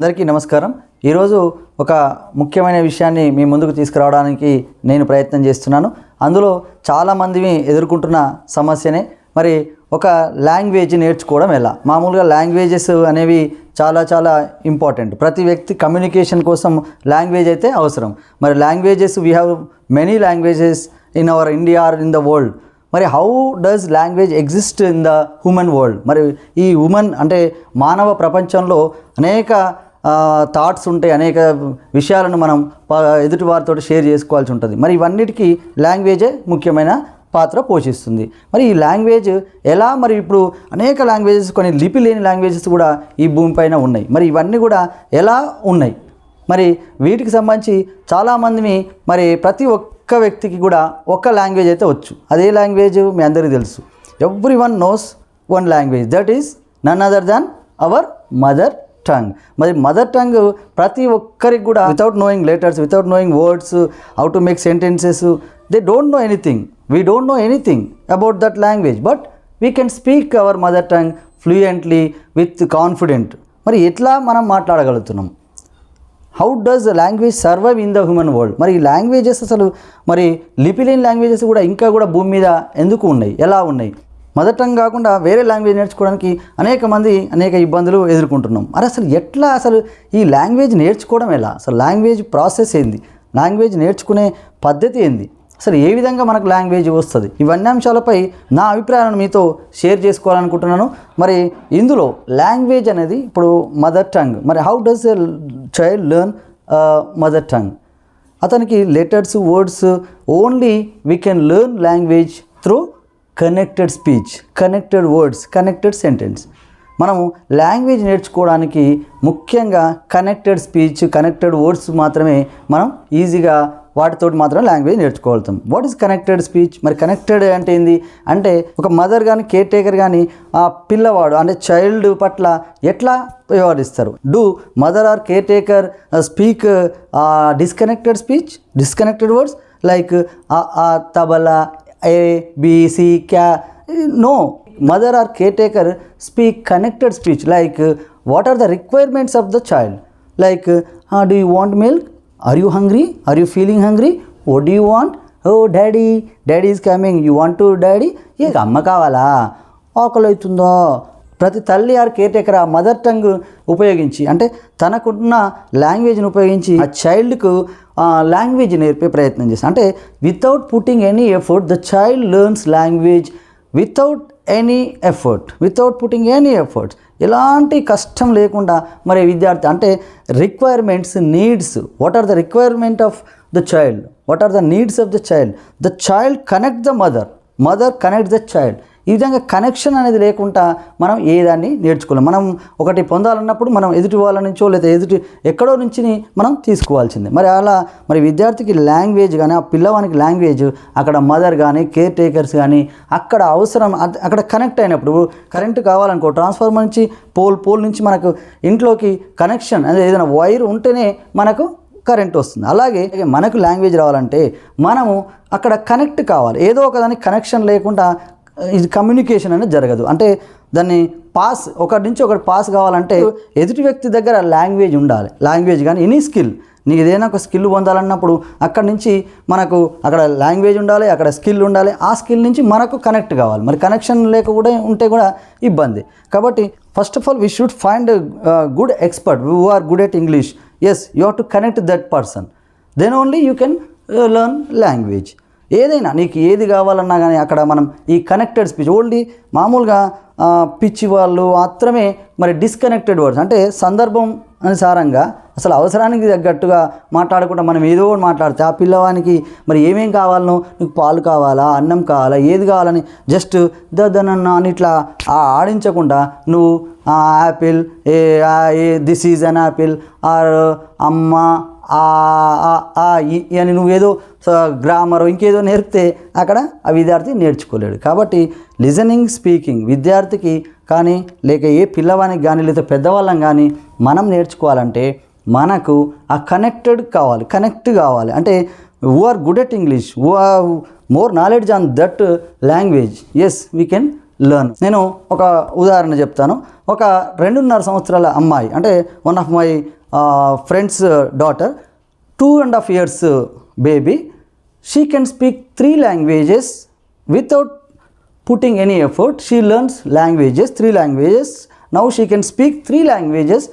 అందరికీ నమస్కారం. ఈరోజు ఒక ముఖ్యమైన విషయాన్ని మీ ముందుకు తీసుకురావడానికి నేను ప్రయత్నం చేస్తున్నాను. అందులో చాలామంది ఎదుర్కొంటున్న సమస్యనే మరి ఒక లాంగ్వేజ్ నేర్చుకోవడం ఎలా? మామూలుగా లాంగ్వేజెస్ అనేవి చాలా చాలా ఇంపార్టెంట్. ప్రతి వ్యక్తి కమ్యూనికేషన్ కోసం లాంగ్వేజ్ అయితే అవసరం. మరి languages we have many languages in our India or in the world మరి how does language exist in the human world మరి ఈ ఉమెన్ అంటే మానవ ప్రపంచంలో అనేక థాట్స్ ఉంటాయి అనేక విషయాలను మనం ఎదుటి వారితో షేర్ చేసుకోవాల్సి ఉంటుంది. మరి ఇవన్నిటికీ లాంగ్వేజే ముఖ్యమైన పాత్ర పోషిస్తుంది. మరి ఈ లాంగ్వేజ్ ఎలా మరి ఇప్పుడు అనేక లాంగ్వేజెస్ కొన్ని లిపి లేని లాంగ్వేజెస్ కూడా ఈ భూమిపైన ఉన్నాయి. మరి ఇవన్నీ కూడా ఎలా ఉన్నాయి? మరి వీటికి సంబంధించి చాలామందిని మరి ప్రతి ఒక్క వ్యక్తికి కూడా ఒక్క లాంగ్వేజ్ అయితే వచ్చు. అదే లాంగ్వేజ్ మీ అందరికీ తెలుసు. Everyone knows one language that is none other than our mother tongue మరి మదర్ టంగ్ ప్రతి ఒక్కరికి కూడా without knowing letters without knowing words how to make sentences they don't know anything we don't know anything about that language but we can speak our mother tongue fluently with confident మరి ఎట్లా మనం మాట్లాడగలుగుతున్నాం? How does language survive in the human world మరి ఈ languages అసలు మరి లిపి లేని languages కూడా ఇంకా కూడా భూమి మీద ఎందుకు ఉన్నాయి? ఎలా ఉన్నాయి? మదర్ టంగ్ కాకుండా వేరే లాంగ్వేజ్ నేర్చుకోవడానికి అనేక మంది అనేక ఇబ్బందులు ఎదుర్కొంటున్నాం. మరి అసలు ఎట్లా అసలు ఈ లాంగ్వేజ్ నేర్చుకోవడం ఎలా? అసలు లాంగ్వేజ్ ప్రాసెస్ ఏంది? లాంగ్వేజ్ నేర్చుకునే పద్ధతి ఏంది? అసలు ఏ విధంగా మనకు లాంగ్వేజ్ వస్తుంది? ఇవన్నీ అంశాలపై నా అభిప్రాయాలను మీతో షేర్ చేసుకోవాలనుకుంటున్నాను. మరి ఇందులో లాంగ్వేజ్ అనేది ఇప్పుడు మదర్ టంగ్. మరి how does a child learn mother tongue? అతనికి letters words only we can learn language through connected speech connected words connected sentence మనము లాంగ్వేజ్ నేర్చుకోవడానికి ముఖ్యంగా కనెక్టెడ్ స్పీచ్ కనెక్టెడ్ వర్డ్స్ మాత్రమే మనం ఈజీగా వాటితోటి మాత్రం లాంగ్వేజ్ నేర్చుకోగలుగుతాం. వాట్ ఈస్ కనెక్టెడ్ స్పీచ్ మరి కనెక్టెడ్ అంటే ఏంది? అంటే ఒక మదర్ కానీ కేర్ టేకర్ కానీ ఆ పిల్లవాడు అంటే చైల్డ్ పట్ల ఎట్లా వ్యవహరిస్తారు? Do mother or caretaker speak disconnected speech disconnected words like ఆ తబలా ఏ బి క్యా no mother or caretaker speak connected speech like what are the requirements of the child like do you want milk are you hungry are you feeling hungry oh do you want oh daddy daddy is coming you want to daddy ఇక అమ్మ కావాలా? ఆకలి అవుతుందో ప్రతి తల్లి or care taker ఆ mother tongue ఉపయోగించి అంటే తనకున్న లాంగ్వేజ్ని ఉపయోగించి ఆ చైల్డ్కు లాంగ్వేజ్ నేర్పే ప్రయత్నం చేస్తాను అంటే without putting any effort the child learns language without any effort without putting any efforts ఎలాంటి కష్టం లేకుండా మరి విద్యార్థి అంటే requirements needs what are the requirement of the child what are the needs of the child the child connect the mother mother connect the child ఈ విధంగా connection అనేది లేకుండా మనం ఏ దాన్ని నేర్చుకోలేం. మనం ఒకటి పొందాలన్నప్పుడు మనం ఎదుటి వాళ్ళ నుంచో లేదా ఎదుటి ఎక్కడో నుంచి మనం తీసుకోవాల్సిందే. మరి అలా మరి విద్యార్థికి లాంగ్వేజ్ కానీ ఆ పిల్లవానికి లాంగ్వేజ్ అక్కడ మదర్ కానీ కేర్ టేకర్స్ కానీ అక్కడ అవసరం అక్కడ కనెక్ట్ అయినప్పుడు కరెంట్ కావాలనుకో ట్రాన్స్ఫార్మర్ నుంచి పోల్ పోల్ నుంచి మనకు ఇంట్లోకి కనెక్షన్ అదే ఏదైనా వైర్ ఉంటేనే మనకు కరెంట్ వస్తుంది. అలాగే మనకు లాంగ్వేజ్ రావాలంటే మనము అక్కడ కనెక్ట్ కావాలి. ఏదో ఒకదానికి కనెక్షన్ లేకుండా ఇది కమ్యూనికేషన్ అనేది జరగదు. అంటే దాన్ని పాస్ ఒకటి నుంచి ఒకటి పాస్ కావాలంటే ఎదుటి వ్యక్తి దగ్గర లాంగ్వేజ్ ఉండాలి. లాంగ్వేజ్ కానీ ఎనీ స్కిల్ నీకు ఏదైనా ఒక స్కిల్ పొందాలన్నప్పుడు అక్కడి నుంచి మనకు అక్కడ లాంగ్వేజ్ ఉండాలి అక్కడ స్కిల్ ఉండాలి. ఆ స్కిల్ నుంచి మనకు కనెక్ట్ కావాలి. మరి కనెక్షన్ లేక కూడా ఉంటే కూడా ఇబ్బంది. కాబట్టి first of all we should find good expert who are good at English as you have to connect that person then only you can learn language ఏదైనా నీకు ఏది కావాలన్నా కానీ అక్కడ మనం ఈ కనెక్టెడ్ స్పీచ్ ఓన్లీ మామూలుగా పిచ్చి వాళ్ళు మాత్రమే మరి డిస్కనెక్టెడ్ వర్డ్స్ అంటే సందర్భం అనుసారంగా అసలు అవసరానికి తగ్గట్టుగా మాట్లాడకుండా మనం ఏదో ఒకటి మాట్లాడితే ఆ పిల్లవానికి మరి ఏమేం కావాలనో నీకు పాలు కావాలా అన్నం కావాలా ఏది కావాలని జస్ట్ దద్దనన్న అని ఇట్లా ఆడించకుండా నువ్వు apple apple a this is an apple or అమ్మ అని నువ్వేదో గ్రామర్ ఇంకేదో నేర్పితే అక్కడ ఆ విద్యార్థి నేర్చుకోలేడు. కాబట్టి లిజనింగ్ స్పీకింగ్ విద్యార్థికి కానీ లేక ఏ పిల్లవానికి కానీ లేదా పెద్దవాళ్ళం కానీ మనం నేర్చుకోవాలంటే మనకు ఆ కనెక్టెడ్ కావాలి కనెక్ట్ కావాలి. అంటే who are good at English who are more knowledge on that language as we can learn నేను ఒక ఉదాహరణ చెప్తాను. ఒక రెండున్నర సంవత్సరాల అమ్మాయి అంటే one of my friend's daughter two and half years baby she can speak three languages without putting any effort she learns languages three languages now she can speak three languages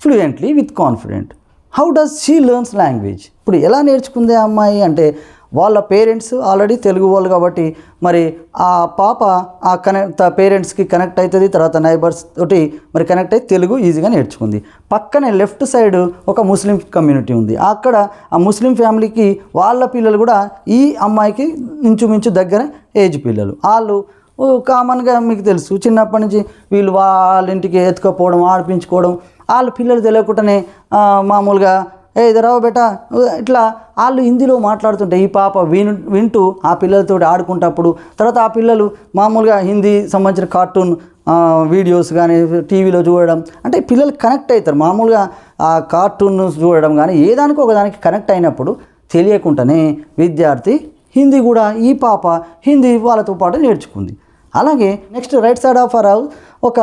fluently with confident how does she learns language ఇప్పుడు ఎలా నేర్చుకుంది అమ్మాయి అంటే వాళ్ళ parents already Telugu వాళ్ళు కాబట్టి మరి ఆ పాప ఆ కనెక్ట్ పేరెంట్స్కి కనెక్ట్ అవుతుంది తర్వాత నైబర్స్ తోటి మరి కనెక్ట్ అయ్యి తెలుగు ఈజీగా నేర్చుకుంది. పక్కనే లెఫ్ట్ సైడ్ ఒక ముస్లిం కమ్యూనిటీ ఉంది. అక్కడ ఆ ముస్లిం ఫ్యామిలీకి వాళ్ళ పిల్లలు కూడా ఈ అమ్మాయికి ఇంచుమించు దగ్గర ఏజ్ పిల్లలు. వాళ్ళు కామన్గా మీకు తెలుసు చిన్నప్పటి నుంచి వీళ్ళు వాళ్ళ ఇంటికి ఎత్తుకపోవడం ఆడిపించుకోవడం వాళ్ళ పిల్లలు తెలియకుండానే మామూలుగా ఏ ఇదరావు బేట ఇట్లా వాళ్ళు హిందీలో మాట్లాడుతుంటే ఈ పాప విను వింటూ ఆ పిల్లలతో ఆడుకుంటప్పుడు తర్వాత ఆ పిల్లలు మామూలుగా హిందీ సంబంధించిన కార్టూన్ వీడియోస్ కానీ టీవీలో చూడడం అంటే పిల్లలు కనెక్ట్ అవుతారు. మామూలుగా ఆ కార్టూన్ చూడడం కానీ ఏ దానికి ఒక దానికి కనెక్ట్ అయినప్పుడు తెలియకుండానే విద్యార్థి హిందీ కూడా ఈ పాప హిందీ వాళ్ళతో పాటు నేర్చుకుంది. అలాగే next right side of our ఒక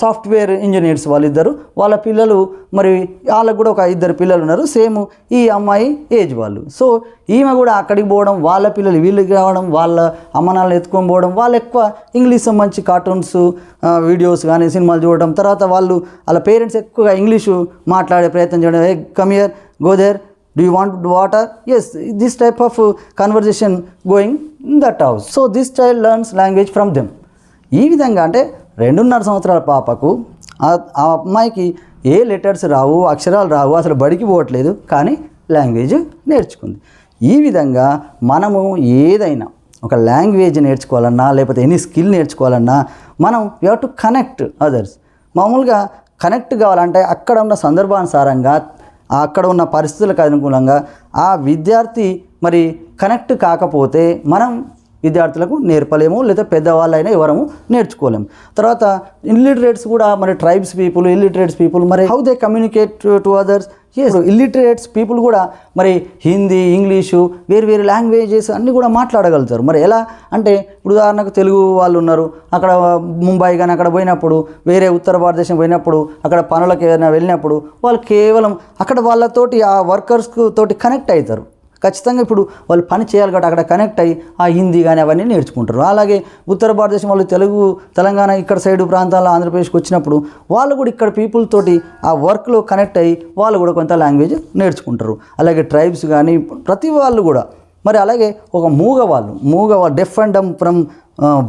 సాఫ్ట్వేర్ ఇంజనీర్స్ వాళ్ళిద్దరు. వాళ్ళ పిల్లలు మరి వాళ్ళకు కూడా ఒక ఇద్దరు పిల్లలు ఉన్నారు. సేమ్ ఈ అమ్మాయి ఏజ్ వాళ్ళు. సో ఈమె కూడా అక్కడికి పోవడం వాళ్ళ పిల్లలు వీళ్ళకి రావడం వాళ్ళ అమ్మనాలను ఎత్తుకొని పోవడం వాళ్ళు ఎక్కువ ఇంగ్లీష్ సంబంధించి కార్టూన్స్ వీడియోస్ కానీ సినిమాలు చూడడం తర్వాత వాళ్ళు వాళ్ళ పేరెంట్స్ ఎక్కువగా ఇంగ్లీషు మాట్లాడే ప్రయత్నం చేయడం. Hey come here go there do you want water as this type of conversation going in that house so this child learns language from them ఈ విధంగా అంటే రెండున్నర సంవత్సరాల పాపకు ఆ ఆ అమ్మాయికి ఏ లెటర్స్ రావు అక్షరాలు రావు అసలు బడికి పోవట్లేదు కానీ లాంగ్వేజ్ నేర్చుకుంది. ఈ విధంగా మనము ఏదైనా ఒక లాంగ్వేజ్ నేర్చుకోవాలన్నా లేకపోతే ఎనీ స్కిల్ నేర్చుకోవాలన్నా మనం you have to connect others. మామూలుగా కనెక్ట్ కావాలంటే అక్కడ ఉన్న సందర్భానుసారంగా అక్కడ ఉన్న పరిస్థితులకు అనుకూలంగా ఆ విద్యార్థి మరి కనెక్ట్ కాకపోతే మనం విద్యార్థులకు నేర్పలేము లేదా పెద్దవాళ్ళైనా ఎవరము నేర్చుకోలేము. తర్వాత ఇల్లిటరేట్స్ కూడా మరి ట్రైబ్స్ పీపుల్ ఇల్లిటరేట్స్ పీపుల్ మరి how they communicate to others as illiterates people కూడా మరి హిందీ ఇంగ్లీషు వేరు వేరు లాంగ్వేజెస్ అన్నీ కూడా మాట్లాడగలుగుతారు. మరి ఎలా? అంటే ఇప్పుడు ఉదాహరణకు తెలుగు వాళ్ళు ఉన్నారు. అక్కడ ముంబై కానీ అక్కడ పోయినప్పుడు వేరే ఉత్తర భారతదేశం పోయినప్పుడు అక్కడ పనులకు ఏదైనా వెళ్ళినప్పుడు వాళ్ళు కేవలం అక్కడ వాళ్ళతోటి ఆ వర్కర్స్ తోటి కనెక్ట్ అవుతారు. ఖచ్చితంగా ఇప్పుడు వాళ్ళు పని చేయాలి కాబట్టి అక్కడ కనెక్ట్ అయ్యి ఆ హిందీ కానీ అవన్నీ నేర్చుకుంటారు. అలాగే ఉత్తర భారతదేశం వాళ్ళు తెలుగు తెలంగాణ ఇక్కడ సైడ్ ప్రాంతాల్లో ఆంధ్రప్రదేశ్కి వచ్చినప్పుడు వాళ్ళు కూడా ఇక్కడ పీపుల్ తోటి ఆ వర్క్లో కనెక్ట్ అయ్యి వాళ్ళు కూడా కొంత లాంగ్వేజ్ నేర్చుకుంటారు. అలాగే ట్రైబ్స్ కానీ ప్రతి వాళ్ళు కూడా. మరి అలాగే ఒక మూగ వాళ్ళు మూగ వాళ్ళు deaf and dumb from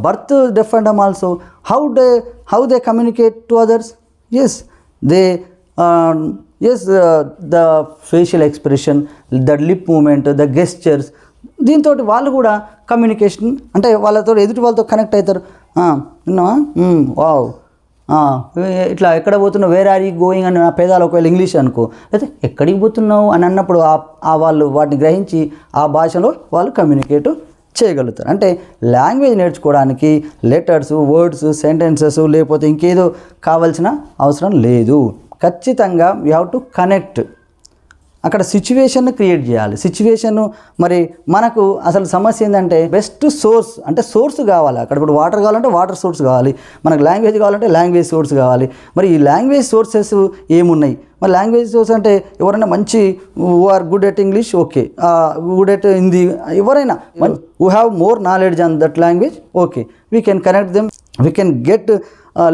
birth deaf and dumb also how they how they communicate to others as they as the facial expression the lip movement the gestures దీంతో వాళ్ళు కూడా కమ్యూనికేషన్ అంటే వాళ్ళతో ఎదుటి వాళ్ళతో కనెక్ట్ అవుతారు. విన్నావా? వావ్ ఇట్లా ఎక్కడ పోతున్నావు? వేర్ ఆర్ యూ గోయింగ్ అని ఆ పేదాలు ఒకవేళ ఇంగ్లీష్ అనుకో. అయితే ఎక్కడికి పోతున్నావు? అని అన్నప్పుడు ఆ ఆ వాళ్ళు వాటిని గ్రహించి ఆ భాషలో వాళ్ళు కమ్యూనికేట్ చేయగలుగుతారు. అంటే లాంగ్వేజ్ నేర్చుకోవడానికి లెటర్స్ వర్డ్స్ సెంటెన్సెస్ లేకపోతే ఇంకేదో కావాల్సిన అవసరం లేదు. ఖచ్చితంగా వీ హ్యావ్ టు కనెక్ట్ అక్కడ సిచ్యువేషన్ క్రియేట్ చేయాలి. సిచ్యువేషన్ మరి మనకు అసలు సమస్య ఏంటంటే బెస్ట్ సోర్స్ అంటే సోర్స్ కావాలి. అక్కడ ఇప్పుడు వాటర్ కావాలంటే వాటర్ సోర్స్ కావాలి. మనకు లాంగ్వేజ్ కావాలంటే లాంగ్వేజ్ సోర్స్ కావాలి. మరి ఈ లాంగ్వేజ్ సోర్సెస్ ఏమున్నాయి? మరి లాంగ్వేజ్ సోర్స్ అంటే ఎవరైనా మంచి who are good at English okay good at Hindi ఎవరైనా who have more knowledge on that language okay we can connect them we can get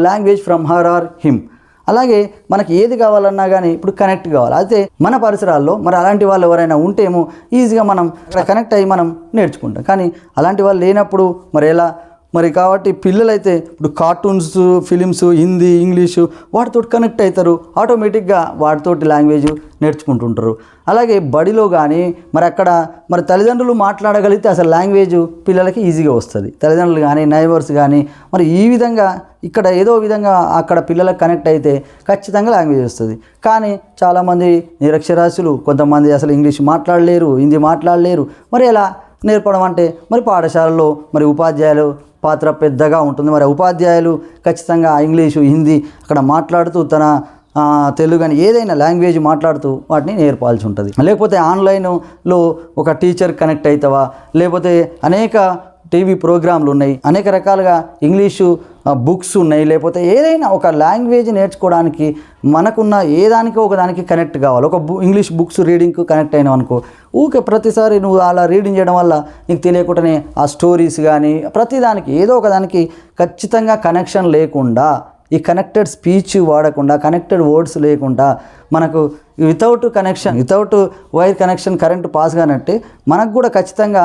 language from her or him అలాగే మనకి ఏది కావాలన్నా కానీ ఇప్పుడు కనెక్ట్ కావాలి. అయితే మన పరిసరాల్లో మరి అలాంటి వాళ్ళు ఎవరైనా ఉంటేమో ఈజీగా మనం కనెక్ట్ అయ్యి మనం నేర్చుకుంటాం. కానీ అలాంటి వాళ్ళు లేనప్పుడు మరి ఎలా? మరి కాబట్టి పిల్లలైతే ఇప్పుడు కార్టూన్స్ ఫిలిమ్స్ హిందీ ఇంగ్లీషు వాటితో కనెక్ట్ అవుతారు ఆటోమేటిక్గా వాటితోటి లాంగ్వేజ్ నేర్చుకుంటుంటారు. అలాగే బడిలో కానీ మరి అక్కడ మరి తల్లిదండ్రులు మాట్లాడగలిగితే అసలు లాంగ్వేజ్ పిల్లలకి ఈజీగా వస్తుంది. తల్లిదండ్రులు కానీ నైబర్స్ కానీ మరి ఈ విధంగా ఇక్కడ ఏదో విధంగా అక్కడ పిల్లలకు కనెక్ట్ అయితే ఖచ్చితంగా లాంగ్వేజ్ వస్తుంది. కానీ చాలామంది నిరక్షరాస్యులు కొంతమంది అసలు ఇంగ్లీష్ మాట్లాడలేరు హిందీ మాట్లాడలేరు. మరి ఎలా? నేర్పడం అంటే మరి పాఠశాలలో మరి ఉపాధ్యాయులు పాత్ర పెద్దగా ఉంటుంది. మరి ఉపాధ్యాయులు ఖచ్చితంగా ఇంగ్లీషు హిందీ అక్కడ మాట్లాడుతూ తన తెలుగు అని ఏదైనా లాంగ్వేజ్ మాట్లాడుతూ వాటిని నేర్పాల్సి ఉంటుంది. లేకపోతే ఆన్లైన్లో ఒక టీచర్ కనెక్ట్ అవుతావా? లేకపోతే అనేక టీవీ ప్రోగ్రాంలు ఉన్నాయి. అనేక రకాలుగా ఇంగ్లీషు బుక్స్ ఉన్నాయి లేకపోతే ఏదైనా ఒక లాంగ్వేజ్ నేర్చుకోవడానికి మనకున్న ఏ దానికి ఒక దానికి కనెక్ట్ కావాలి. ఒక బు ఇంగ్లీష్ బుక్స్ రీడింగ్కి కనెక్ట్ అయినావు అనుకో ఊకే ప్రతిసారి నువ్వు అలా రీడింగ్ చేయడం వల్ల నీకు తెలియకుండానే ఆ స్టోరీస్ కానీ ప్రతిదానికి ఏదో ఒక దానికి ఖచ్చితంగా కనెక్షన్ లేకుండా ఈ కనెక్టెడ్ స్పీచ్ వాడకుండా కనెక్టెడ్ వర్డ్స్ లేకుండా మనకు without connection without wire connection current pass కానట్టే మనకు కూడా ఖచ్చితంగా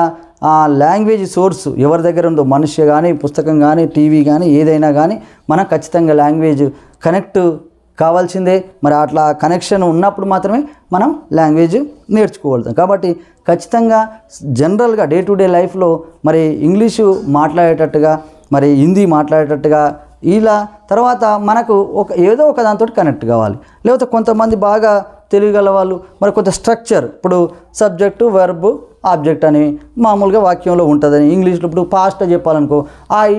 ఆ లాంగ్వేజ్ సోర్స్ ఎవరి దగ్గర ఉందో మనిషి కానీ పుస్తకం కానీ టీవీ కానీ ఏదైనా కానీ మనకు ఖచ్చితంగా లాంగ్వేజ్ కనెక్ట్ కావాల్సిందే. మరి అట్లా కనెక్షన్ ఉన్నప్పుడు మాత్రమే మనం లాంగ్వేజ్ నేర్చుకోగలుగుతాం. కాబట్టి ఖచ్చితంగా జనరల్గా డే టు డే లైఫ్లో మరి ఇంగ్లీషు మాట్లాడేటట్టుగా మరి హిందీ మాట్లాడేటట్టుగా ఇలా తర్వాత మనకు ఒక ఏదో ఒక దాంతో కనెక్ట్ కావాలి. లేకపోతే కొంతమంది బాగా తెలియగల వాళ్ళు మరి కొంత స్ట్రక్చర్ ఇప్పుడు సబ్జెక్టు వెర్బ్ ఆబ్జెక్ట్ అని మామూలుగా వాక్యంలో ఉంటుందని ఇంగ్లీష్లో ఇప్పుడు పాస్ట్గా చెప్పాలనుకో ఐ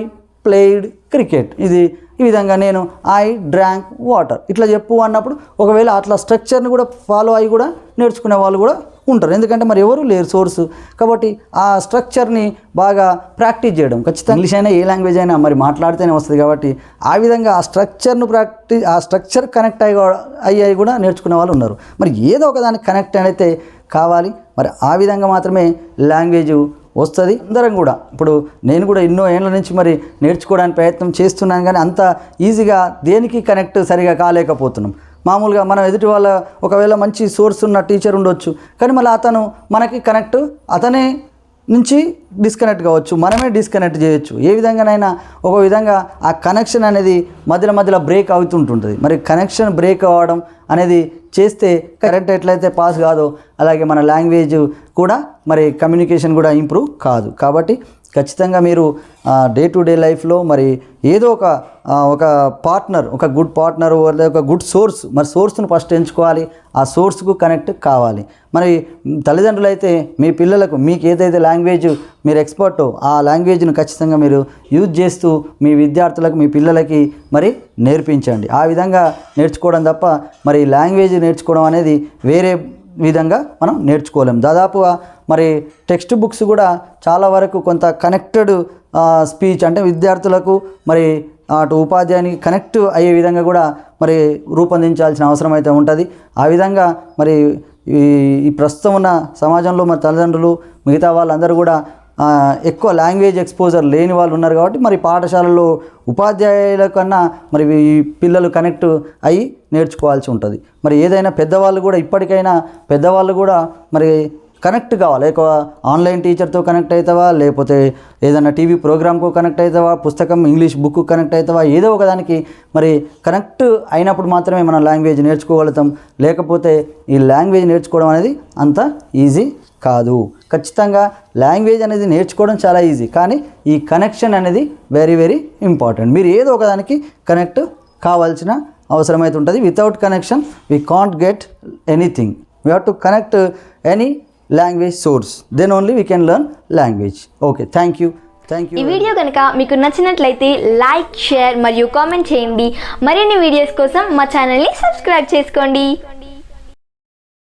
ప్లేయిడ్ క్రికెట్ ఇది ఈ విధంగా నేను ఐ డ్రాంక్ వాటర్. ఇట్లా చెప్పు అన్నప్పుడు ఒకవేళ అట్లా స్ట్రక్చర్ని కూడా ఫాలో అయ్యి కూడా నేర్చుకునే వాళ్ళు కూడా ఉంటారు. ఎందుకంటే మరి ఎవరు లేరు సోర్స్. కాబట్టి ఆ స్ట్రక్చర్ని బాగా ప్రాక్టీస్ చేయడం. ఖచ్చితంగా ఇంగ్లీష్ అయినా ఏ లాంగ్వేజ్ అయినా మరి మాట్లాడితేనే వస్తుంది కాబట్టి ఆ విధంగా ఆ స్ట్రక్చర్ను ప్రాక్టీస్ ఆ స్ట్రక్చర్ కనెక్ట్ అయ్యి అయ్యాయి కూడా నేర్చుకునే వాళ్ళు ఉన్నారు. మరి ఏదో ఒక దానికి కనెక్ట్ అయితే కావాలి. మరి ఆ విధంగా మాత్రమే లాంగ్వేజ్ వస్తుంది అందరం కూడా. ఇప్పుడు నేను కూడా ఎన్నో ఏళ్ళ నుంచి మరి నేర్చుకోవడానికి ప్రయత్నం చేస్తున్నాను కానీ అంత ఈజీగా దేనికి కనెక్ట్ సరిగా కాలేకపోతున్నాం. మామూలుగా మనం ఎదుటి వాళ్ళ ఒకవేళ మంచి సోర్స్ ఉన్న టీచర్ ఉండొచ్చు కానీ మళ్ళీ అతను మనకి కనెక్ట్ అతనే నుంచి డిస్కనెక్ట్ కావచ్చు మనమే డిస్కనెక్ట్ చేయొచ్చు. ఏ విధంగానైనా ఒక విధంగా ఆ కనెక్షన్ అనేది మధ్యలో మధ్యలో బ్రేక్ అవుతుంటుంటుంది. మరి కనెక్షన్ బ్రేక్ అవ్వడం అనేది చేస్తే కరెంట్ ఎట్లయితే పాస్ కాదో అలాగే మన లాంగ్వేజ్ కూడా మరి కమ్యూనికేషన్ కూడా ఇంప్రూవ్ కాదు. కాబట్టి ఖచ్చితంగా మీరు డే టు డే లైఫ్లో మరి ఏదో ఒక ఒక పార్ట్నర్ ఒక గుడ్ పార్ట్నర్ ఒక గుడ్ సోర్స్ మరి సోర్స్ను ఫస్ట్ ఎంచుకోవాలి ఆ సోర్స్కు కనెక్ట్ కావాలి. మరి తల్లిదండ్రులు అయితే మీ పిల్లలకు మీకు ఏదైతే లాంగ్వేజ్ మీరు ఎక్స్పర్టో ఆ లాంగ్వేజ్ను ఖచ్చితంగా మీరు యూజ్ చేస్తూ మీ విద్యార్థులకు మీ పిల్లలకి మరి నేర్పించండి. ఆ విధంగా నేర్చుకోవడం తప్ప మరి లాంగ్వేజ్ నేర్చుకోవడం అనేది వేరే విధంగా మనం నేర్చుకోలేం. దాదాపు మరి టెక్స్ట్ బుక్స్ కూడా చాలా వరకు కొంత కనెక్టెడ్ స్పీచ్ అంటే విద్యార్థులకు మరి అటు ఉపాధ్యాయునికి కనెక్ట్ అయ్యే విధంగా కూడా మరి రూపొందించాల్సిన అవసరం అయితే ఉంటుంది. ఆ విధంగా మరి ఈ ప్రస్తుతం ఉన్న సమాజంలో మరి తల్లిదండ్రులు మిగతా వాళ్ళందరూ కూడా ఎక్కువ లాంగ్వేజ్ ఎక్స్పోజర్ లేని వాళ్ళు ఉన్నారు కాబట్టి మరి పాఠశాలలో ఉపాధ్యాయుల కన్నా మరి ఈ పిల్లలు కనెక్ట్ అయ్యి నేర్చుకోవాల్సి ఉంటుంది. మరి ఏదైనా పెద్దవాళ్ళు కూడా ఇప్పటికైనా పెద్దవాళ్ళు కూడా మరి కనెక్ట్ కావాలి. ఎక్కువ ఆన్లైన్ టీచర్తో కనెక్ట్ అవుతావా? లేకపోతే ఏదైనా టీవీ ప్రోగ్రామ్కు కనెక్ట్ అవుతావా? పుస్తకం ఇంగ్లీష్ బుక్ కనెక్ట్ అవుతావా? ఏదో ఒకదానికి మరి కనెక్ట్ అయినప్పుడు మాత్రమే మనం లాంగ్వేజ్ నేర్చుకోగలుగుతాం. లేకపోతే ఈ లాంగ్వేజ్ నేర్చుకోవడం అనేది అంత ఈజీ కాదు. ఖచ్చితంగా లాంగ్వేజ్ అనేది నేర్చుకోవడం చాలా ఈజీ. కానీ ఈ కనెక్షన్ అనేది వెరీ వెరీ ఇంపార్టెంట్. మీరు ఏదో ఒక దానికి కనెక్ట్ కావాల్సిన అవసరమైతే ఉంటుంది. Without connection we can't get anything we have to connect any language source then only we can learn language okay thank you thank ఈ యూ వీడియో కనుక మీకు నచ్చినట్లయితే లైక్ షేర్ మరియు కామెంట్ చేయండి. మరిన్ని వీడియోస్ కోసం మా ఛానల్ని సబ్స్క్రైబ్ చేసుకోండి.